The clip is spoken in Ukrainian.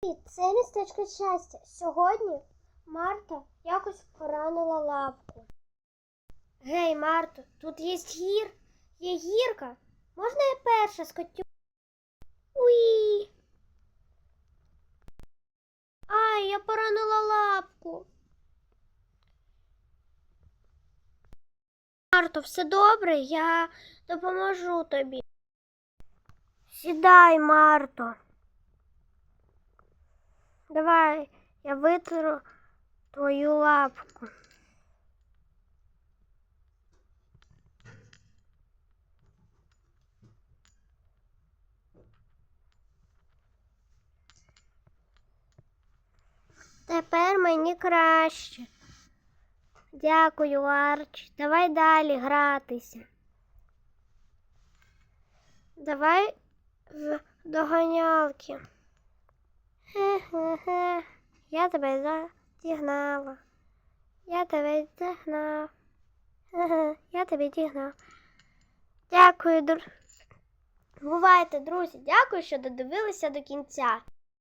Привіт, це містечко щастя. Сьогодні Марта якось поранила лапку. Гей, Марто, тут є гір, є гірка. Можна я перша скотю? Уї. Ай, я поранила лапку. Марто, все добре, я допоможу тобі. Сідай, Марто. Давай, я витру твою лапку. Тепер мені краще. Дякую, Арч. Давай далі гратися. Давай в доганялки. Хе-хе-хе. Я тебе задігнала. Я тебе дігнав. Я тебе дігнав. Дякую, друзі. Бувайте, друзі. Дякую, що додивилися до кінця.